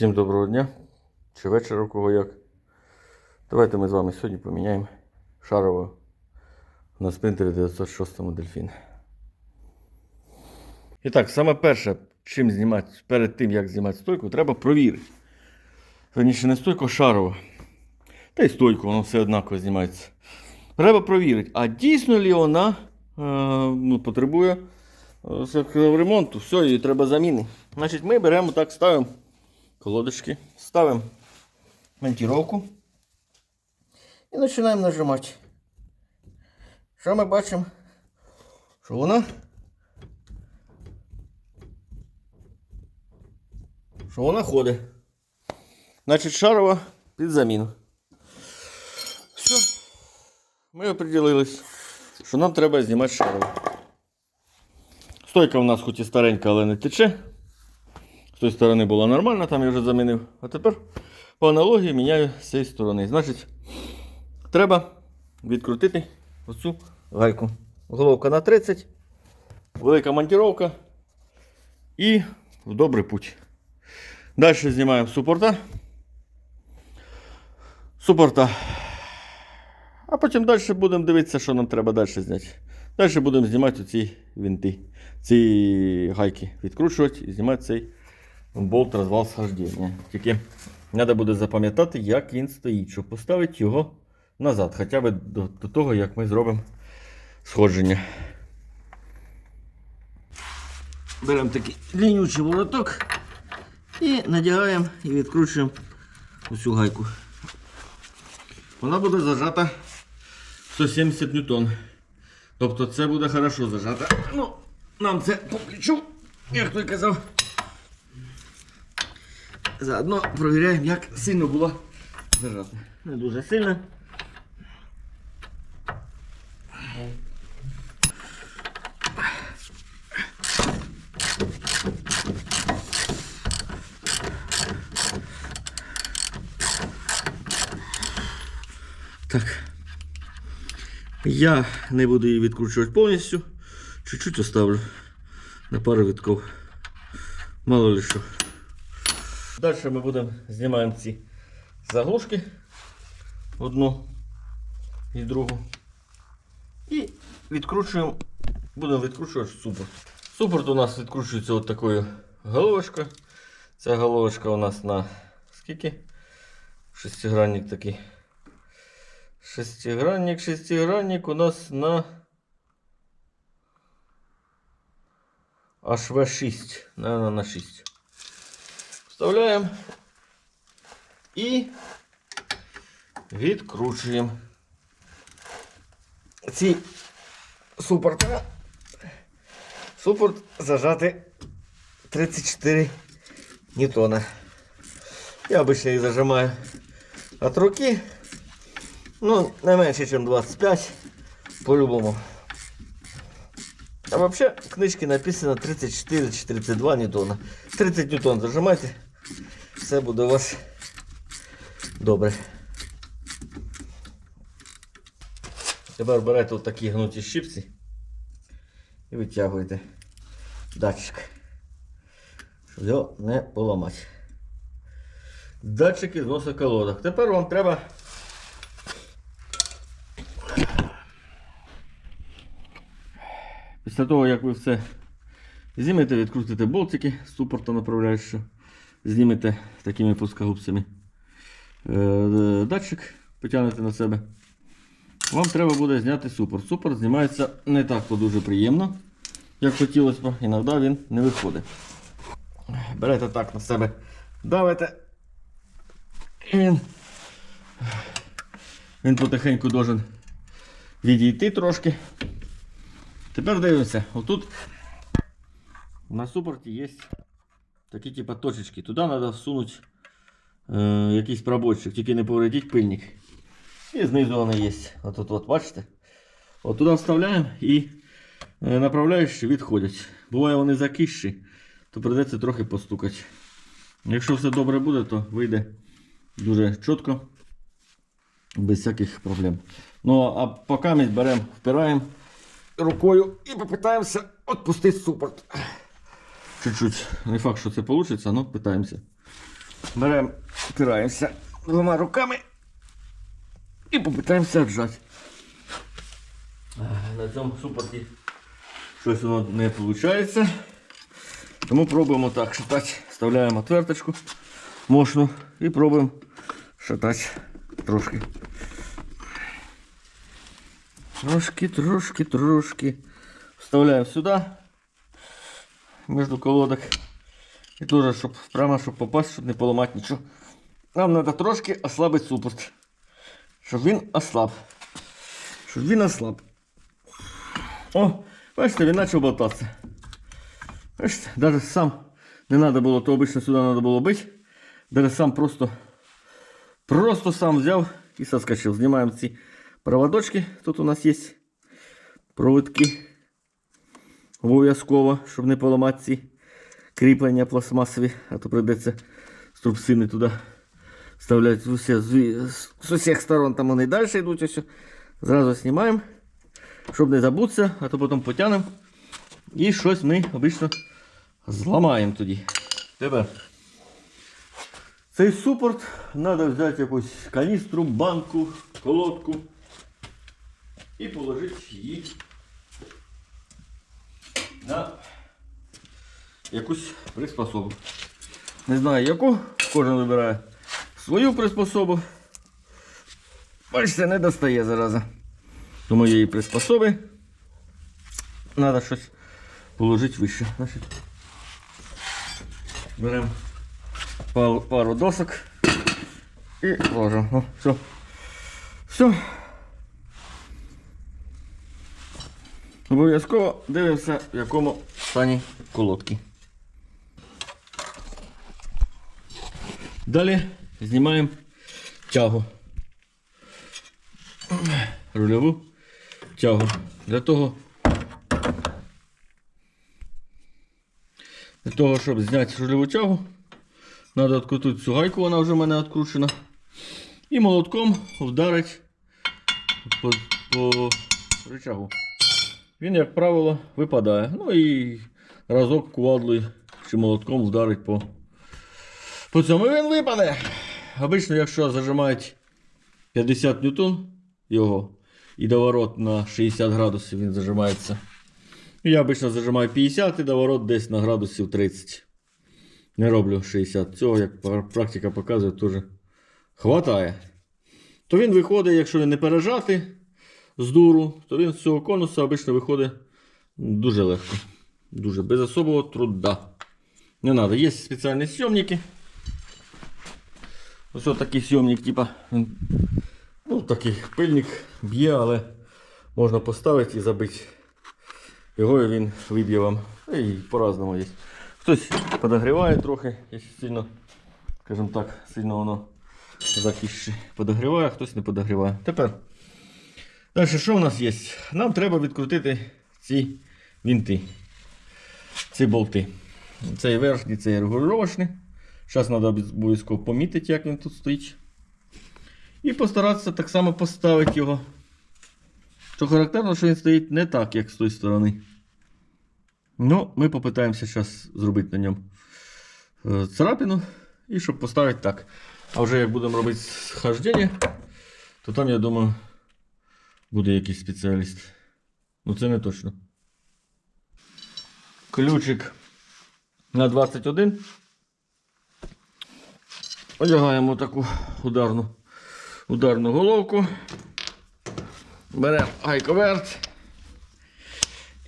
Всім доброго дня. Чи вечора у кого як. Давайте ми з вами сьогодні поміняємо шарово на спринтері 906 Дельфін. І так, саме перше, чим знімати, перед тим, як знімати стойку, треба провірити. Верніше не стойку, а шарово. Та й стойку, воно все однаково знімається. Треба провірити, а дійсно ли вона е, ну, потребує е, ремонту. Все, її треба заміни. Значить, ми беремо так, ставимо колодочки, ставимо монтировку і починаємо нажимати. Що ми бачимо? Що вона? Що вона ходить. Значить, шарова під заміну. Все. Ми определились, що нам треба знімати шарову. Стойка у нас хоч і старенька, але не тече. З тої сторони була нормальна, там я вже замінив. А тепер по аналогії міняю з цієї сторони. Значить, треба відкрутити оцю гайку. Головка на 30, велика монтировка і в добрий путь. Далі знімаємо супорта. Супорта. А потім далі будемо дивитися, що нам треба далі зняти. Далі будемо знімати ці винти, ці гайки відкручувати і знімати цей болт розвал схождення. Тільки треба буде запам'ятати, як він стоїть, щоб поставити його назад, хоча б до, до того, як ми зробимо сходження. Беремо такий лінючий вороток і надягаємо і відкручуємо оцю гайку. Вона буде зажата 170 ньютон. Тобто це буде хорошо зажата. Ну, нам це по плечу, як той казав. Заодно провіряємо, як сильно було зажата. Не дуже сильно. Так. Я не буду її відкручувати повністю. Чуть-чуть оставлю на пару вітків. Мало ли що. Далі ми будемо знімаємо ці заглушки. Одну і другу. І відкручуємо, будемо відкручувати супорт. Супорт у нас відкручується от такою головочкою. Ця головочка у нас на скільки? Шестигранник такий. Шестигранник, шестигранник у нас на HV6. Наверное, на 6. Вставляємо і відкручуємо. Ці супорта. Супорт зажати 34 ньютона. Я обычно їх зажимаю от руки. Ну, не менше, ніж 25 по-любому. А вообще в книжці написано 34 чи 32 ньютона. 30 ньютон зажимайте, все буде у вас добре. Тепер берете от такі гнуті щипці і витягуєте датчик, щоб його не поламати. Датчики зносу колодок. Тепер вам треба Після того, як ви все знімете, відкрутите болтики з супорта направляючого, знімете такими плоскогубцями е, датчик, потягнете на себе. Вам треба буде зняти супорт. Супорт знімається не так то дуже приємно, як хотілося б, іноді він не виходить. Берете так на себе, давите. Він, він потихеньку должен відійти трошки. Тепер дивимося, отут на супорті є такі типу точечки. Туди треба всунути е, якийсь пробойчик, тільки не повредіть пильник. І знизу вони є. Отут, от, бачите? От туди вставляємо і е, направляючі відходять. Буває вони закисші, то придеться трохи постукати. Якщо все добре буде, то вийде дуже чітко, без всяких проблем. Ну а поки ми беремо, впираємо рукою і попитаємося відпустити супорт. Чуть-чуть. Не факт, що це вийде, але питаємося. Беремо, опираємося двома руками і попитаємося віджати. На цьому супорті щось воно не виходить. Тому пробуємо так шатати. Вставляємо отверточку мощну і пробуємо шатати трошки. Трошки, трошки, трошки. Вставляємо сюди, між колодок. І теж, щоб прямо, щоб попасть, щоб не поламати нічого. Нам треба трошки ослабити супорт. Щоб він ослаб. Щоб він ослаб. О, бачите, він почав болтатися. Бачите, навіть сам не треба було, то обично сюди треба було бити. Даже сам просто, просто сам взяв і соскочив. Знімаємо ці проводочки. Тут у нас є проводки. Обов'язково, щоб не поламати ці кріплення пластмасові, а то прийдеться струбцини туди вставляти з, усіх, з усіх сторон. Там вони далі йдуть. Ось. Зразу знімаємо, щоб не забутися, а то потім потягнемо. І щось ми обично зламаємо тоді. Тепер цей супорт треба взяти якусь каністру, банку, колодку і положити її на якусь приспособу. Не знаю яку, кожен вибирає свою приспособу. Бачите, не достає зараза до моєї приспособи. Треба щось положити вище. Беремо пару, досок і ложимо. Все. Все. Обов'язково дивимося, в якому стані колодки. Далі знімаємо тягу. Рульову тягу. Для того, для того, щоб зняти рульову тягу, треба відкрутити цю гайку, вона вже в мене відкручена. І молотком вдарити по, по рычагу. Він, як правило, випадає. Ну і разок кувалдою чи молотком вдарить по, по цьому. І він випаде. Обично, якщо зажимають 50 ньютон його і доворот на 60 градусів він зажимається. Я обично зажимаю 50 і доворот десь на градусів 30. Не роблю 60. Цього, як практика показує, теж хватає. То він виходить, якщо він не пережати з дуру, то він з цього конуса обично виходить дуже легко. Дуже без особого труда. Не треба. Є спеціальні сйомники. Ось такий сйомник, типа. Ну, такий пильник б'є, але можна поставити і забити. Його і він виб'є вам. І по-разному є. Хтось подогріває трохи, якщо сильно, скажімо так, сильно воно захищає. Подогріває, а хтось не подогріває. Тепер. Далі, що в нас є? Нам треба відкрутити ці вінти, ці болти. Цей верхній, цей регулювачний. Зараз треба обов'язково помітити, як він тут стоїть. І постаратися так само поставити його. Що характерно, що він стоїть не так, як з тої сторони. Ну, ми попитаємося зараз зробити на ньому е, царапину. І щоб поставити так. А вже як будемо робити схождення, то там, я думаю, буде якийсь спеціаліст. Ну це не точно. Ключик на 21. Одягаємо таку ударну, ударну головку. Беремо гайковерт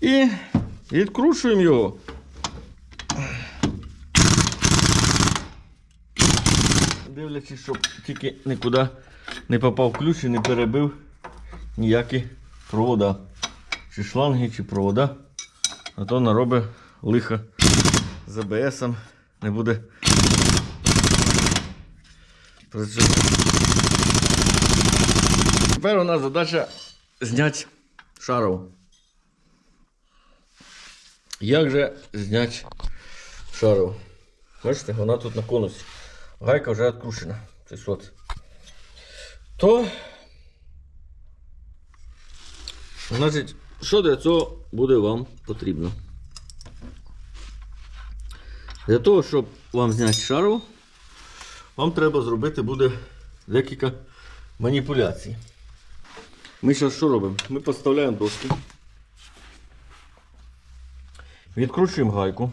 і відкручуємо його. Дивлячись, щоб тільки нікуди не попав ключ і не перебив ніякі провода. Чи шланги, чи провода. А то наробить лиха з АБСом. Не буде. працювати. Тепер у нас задача зняти шарову. Як же зняти шарову? Бачите, вона тут на конусі. Гайка вже відкручена. То Значить, що для цього буде вам потрібно? Для того, щоб вам зняти шару, вам треба зробити буде декілька маніпуляцій. Ми зараз що робимо? Ми поставляємо дошки. Відкручуємо гайку.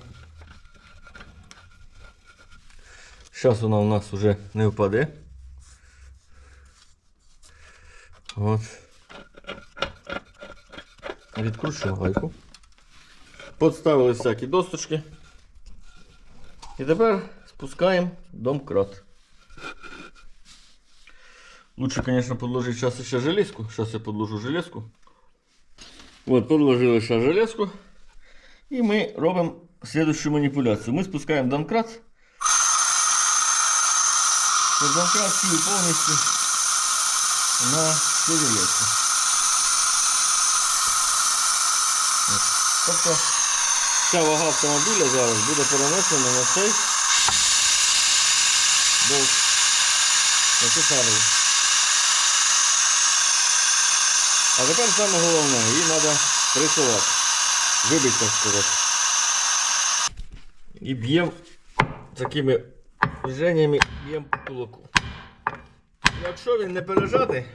Зараз вона у нас вже не впаде. От. Відкручуємо гайку. Подставили всякі досточки. І тепер спускаємо домкрат. Лучше, конечно, подложить сейчас еще железку. Сейчас я подложу железку. Вот, подложили сейчас железку. И мы робим следующую манипуляцию. Мы спускаем домкрат. Под домкрат сію повністю на всю железку. Тобто вся вага автомобіля зараз буде перенесена на цей болт. На цю шару. А тепер саме головне, її треба присувати. Вибити, так сказати. І б'ємо такими движеннями б'ємо по кулаку. Якщо він не пережатий,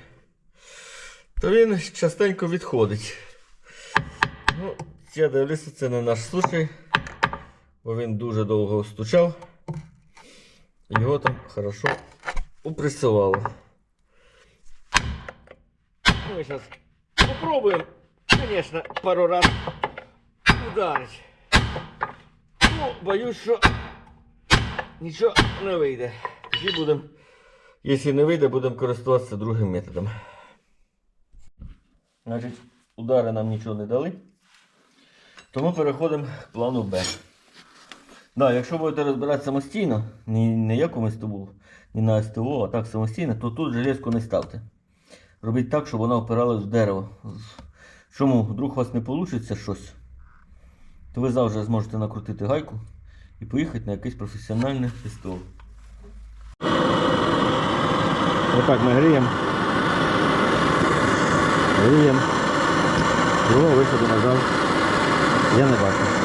то він частенько відходить. Ну, я дивлюся, це не наш случай, бо він дуже довго стучав. Його там хорошо упресувало. Мы сейчас попробуем, конечно, пару раз ударить. Ну, боюсь, що нічого не вийде. Тоді будемо, якщо не вийде, будемо користуватися другим методом. Значить, удари нам нічого не дали. То ми переходимо к плану Б. Да, якщо будете розбирати самостійно, не, не як СТУ, не на СТО, а так самостійно, то тут железку не ставте. Робіть так, щоб вона опиралась в дерево. Чому вдруг у вас не вийде щось, то ви завжди зможете накрутити гайку і поїхати на якесь професіональне СТО. Отак ми гріємо. Гріємо. Другого виходу, жаль, я не бачу.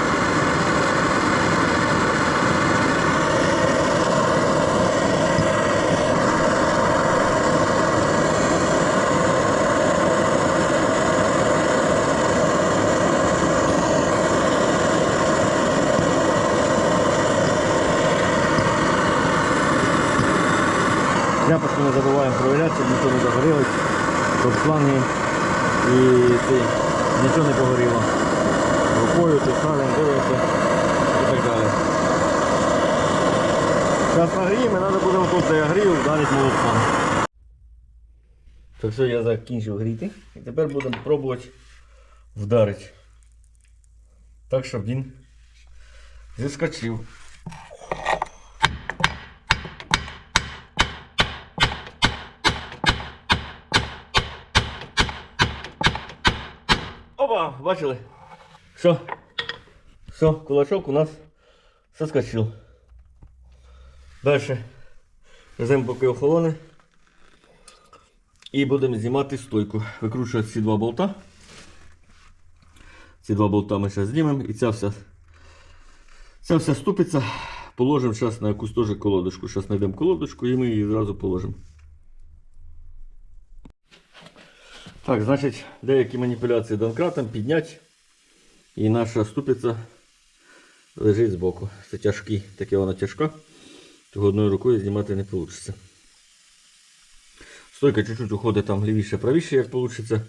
Тряпочку не забуваємо провіряти, щоб нічого не загорілось, щоб шланги і ці, нічого не погоріло. Рукою шаром дивимося і так далі. Зараз нагріємо, треба буде тут, я грію, вдарити молотком. Так все, я закінчив гріти. І тепер будемо пробувати вдарити. Так, щоб він зіскочив. Опа, бачили? Все. Все, кулачок у нас соскочил. Дальше веземо поки охолоне. І будемо знімати стойку. Викручувати ці два болта. Ці два болта ми зараз знімемо. І ця вся, ця вся ступиця положимо зараз на якусь теж колодочку. Зараз знайдемо колодочку і ми її зразу положимо. Так, значить, деякі маніпуляції донкратом підняти. І наша ступиця лежить збоку. Це тяжкий, таке вона тяжка. Того одною рукою знімати не вийде. Стойка чуть-чуть уходить там лівіше, правіше, як вийде.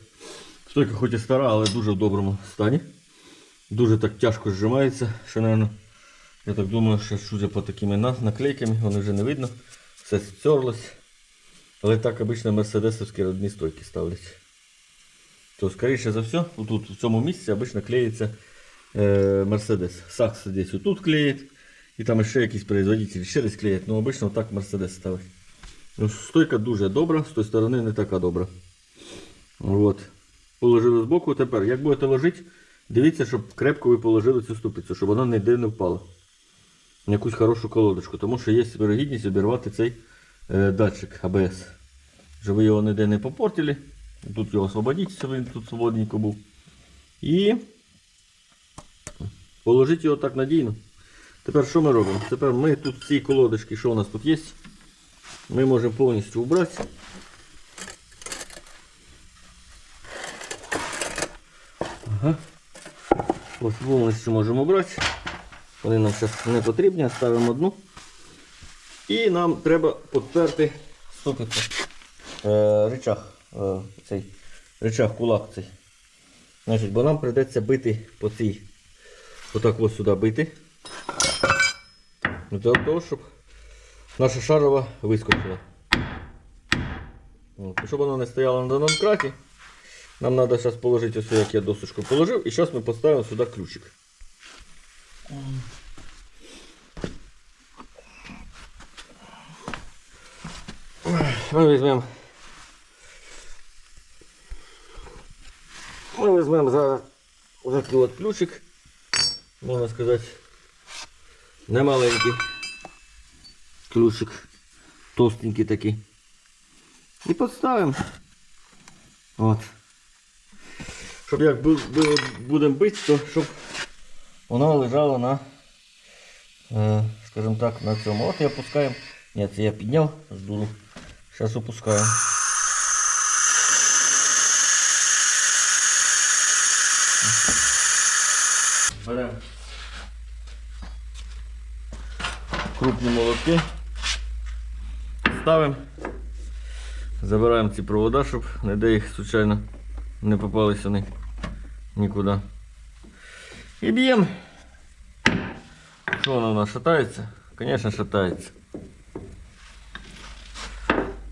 Стойка хоч і стара, але дуже в доброму стані. Дуже так тяжко зжимається, що, мабуть, я так думаю, що судя по такими наклейками, вони вже не видно. Все стерлось. Але так обично мерседесовські родні стойки ставлять. То, скоріше за все, тут в цьому місці обично клеїться е, Мерседес. Сакс десь отут клеїть. І там ще якісь производителі ще десь клеять. Ну, обично так Мерседес ставить. Ну, стойка дуже добра, з тої сторони не така добра. От. Положили збоку. Тепер, як будете ложити, дивіться, щоб крепко ви положили цю ступицю, щоб вона ніде не впала. Якусь хорошу колодочку. Тому що є вирогідність обірвати цей е, датчик АБС. Щоб ви його ніде не попортили. Тут його освободіть, він тут свободненько був. І положіть його так надійно. Тепер що ми робимо? Тепер ми тут ці колодочки, що у нас тут є? ми можемо повністю убрати. Ага. Ось повністю можемо брати. Вони нам зараз не потрібні, ставимо одну. І нам треба підперти слухайте, е, речах. Е, цей речах кулак цей. Значить, бо нам прийдеться бити по цій. Отак ось сюди бити. Для того, щоб наша шарова вискочила. От, щоб вона не стояла на домкраті, нам треба зараз положити ось, як я досочку положив, і зараз ми поставимо сюди ключик. Ми візьмемо. Ми візьмемо зараз такий от ключик, можна сказати, не маленький ключик, товстенький такий. І підставимо. От. Щоб як бу- бу- будемо бити, то щоб вона лежала на, е, скажімо так, на цьому. От і опускаємо. Ні, це я підняв з дуру. Зараз опускаємо. Беремо крупні молотки. Ставимо. Забираємо ці провода, щоб не де їх случайно не попалися вони нікуди. І б'ємо. Що воно у нас шатається? Звісно, шатається.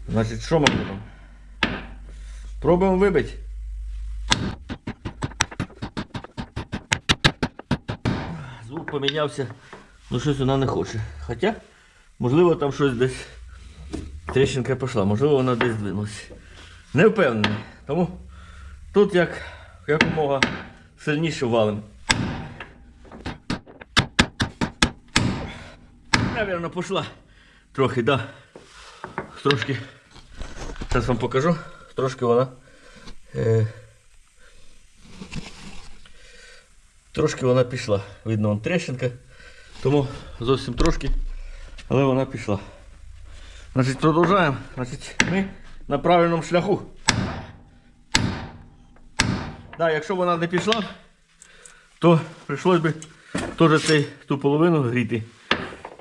Значить, що ми робимо? Пробуємо вибити. Помінявся, ну щось вона не хоче. Хоча, можливо, там щось десь тріщинка пішла, можливо, вона десь здвинулася. Не впевнений. Тому тут як якомога сильніше валим. Навірно, пішла. Трохи, да. Трошки. Зараз вам покажу. Трошки вона. Е, трошки вона пішла. Видно, вон трещинка. Тому зовсім трошки. Але вона пішла. Значить, продовжуємо. Значить, ми на правильному шляху. Да, якщо вона не пішла, то прийшлось би теж цей, ту половину гріти.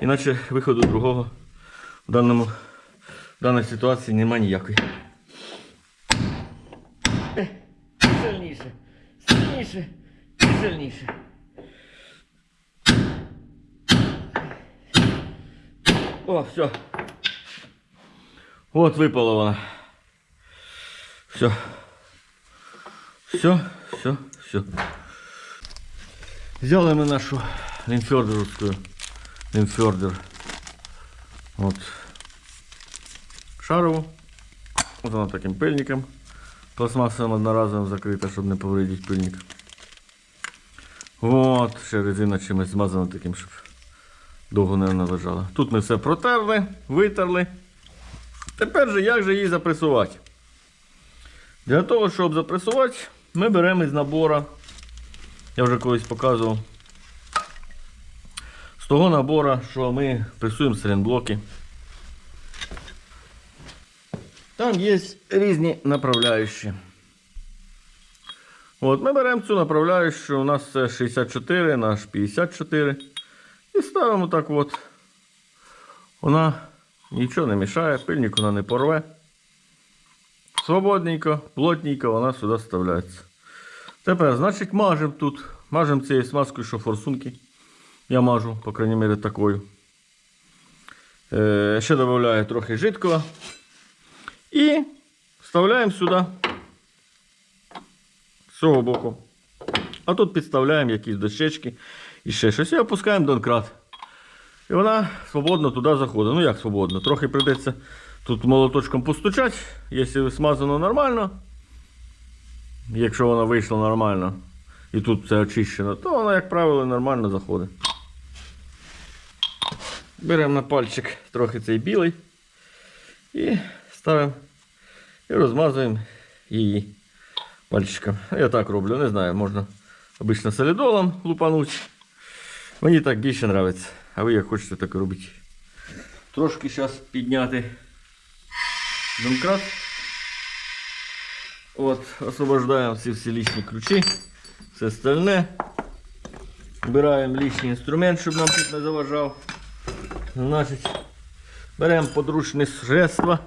Іначе виходу другого в, даному, в даній ситуації нема ніякої. Е, Сильніше, сильніше, сильніше. О, все. От випала вона. Все. Все, все, все. Взяли ми нашу лінфьордеровську лінфьордер. От. Шарову. От вона таким пильником. Пластмасовим одноразовим закрита, щоб не повредити пильник. От, ще резина чимось змазана таким, щоб довго не належала. Тут ми все протерли, витерли. Тепер же як же її запресувати? Для того, щоб запресувати, ми беремо із набора. Я вже колись показував. З того набора, що ми пресуємо силінблоки. Там є різні направляючі. От, ми беремо цю направляючу, у нас це 64, наш 54. І ставимо так от. Вона нічого не мішає, пильник вона не порве. Свободненько, плотненько вона сюди вставляється. Тепер, значить, мажемо тут. Мажемо цією смазкою, що форсунки. Я мажу, по крайній мірі, такою. Е, ще додаю трохи жидкого. І вставляємо сюди. З цього боку. А тут підставляємо якісь дощечки і ще щось. І опускаємо донкрат. І вона свободно туди заходить. Ну як свободно? Трохи прийдеться тут молоточком постучати, якщо смазано нормально. Якщо вона вийшла нормально і тут все очищено, то вона, як правило, нормально заходить. Беремо на пальчик трохи цей білий і ставимо і розмазуємо її пальчиком. Я так роблю, не знаю, можна обично солідолом лупанути. Мені так більше подобається. А ви як хочете, так і робіть. Трошки зараз підняти домкрат. От, освобождаємо ці всі лишні ключі, все остальне. Вбираємо лишній інструмент, щоб нам тут не заважав. Значить, беремо подручні средства,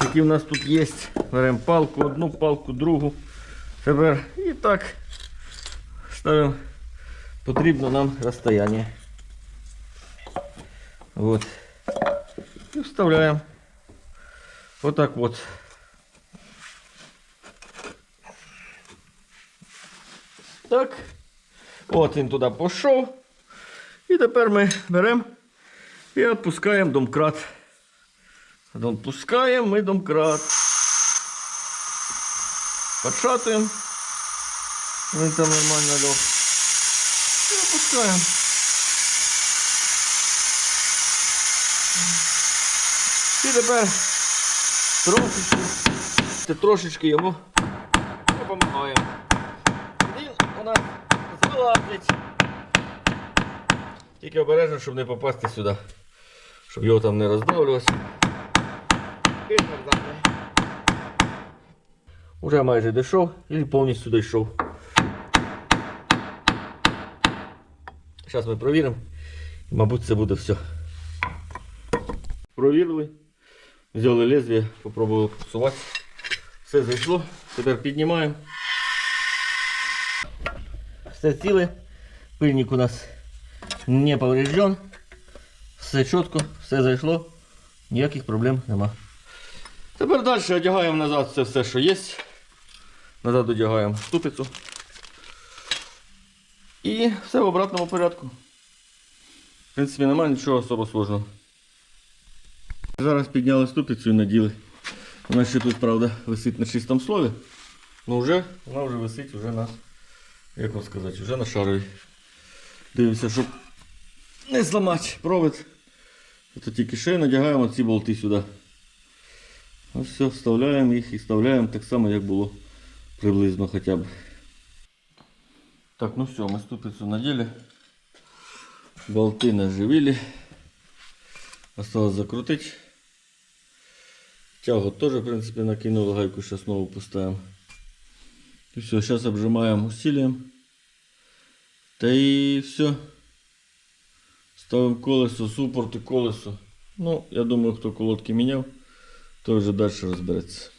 які в нас тут є. Беремо палку, одну палку, другу. Тепер і так ставимо потрібно нам розстояння. Вот. І вставляємо. Отак от. Так. От він туди пішов. І тепер ми беремо і відпускаємо домкрат. Відпускаємо ми домкрат. Подшатуємо. Він там нормально лег. І опускаємо. І тепер трошечки, трошечки йому допомагаємо. Він у нас залазить. Тільки обережно, щоб не попасти сюди. Щоб його там не роздавлювалося. І так далі. Уже майже дійшов і повністю дійшов. Зараз ми провіримо. Мабуть, це буде все. Провірили. Взяли лезвие, попробували псувати. Все зайшло. Тепер піднімаємо. Все ціле. Пильник у нас не поврежден. Все чітко, все зайшло. Ніяких проблем нема. Тепер далі одягаємо назад це все, що є. Назад одягаємо ступицю. І все в обратному порядку. В принципі, немає нічого особо сложного. Зараз підняли ступицю і наділи. Вона ще тут, правда, висить на чистому слові. Ну вже, вона вже висить вже на, як вам сказати, вже на шарові. Дивимося, щоб не зламати провід. Це тільки ще надягаємо ці болти сюди. Ось все, вставляємо їх і вставляємо так само, як було приблизно хоча б. Так, ну все, ми ступицю наділи. Болти наживили. Осталось закрутить. Тягу тоже, в принципе, накинула гайку, сейчас снова поставим. И все, сейчас обжимаем усилием. Да и все. Ставим колесо, суппорт и колесо. Ну, я думаю, кто колодки менял, то уже дальше разберется.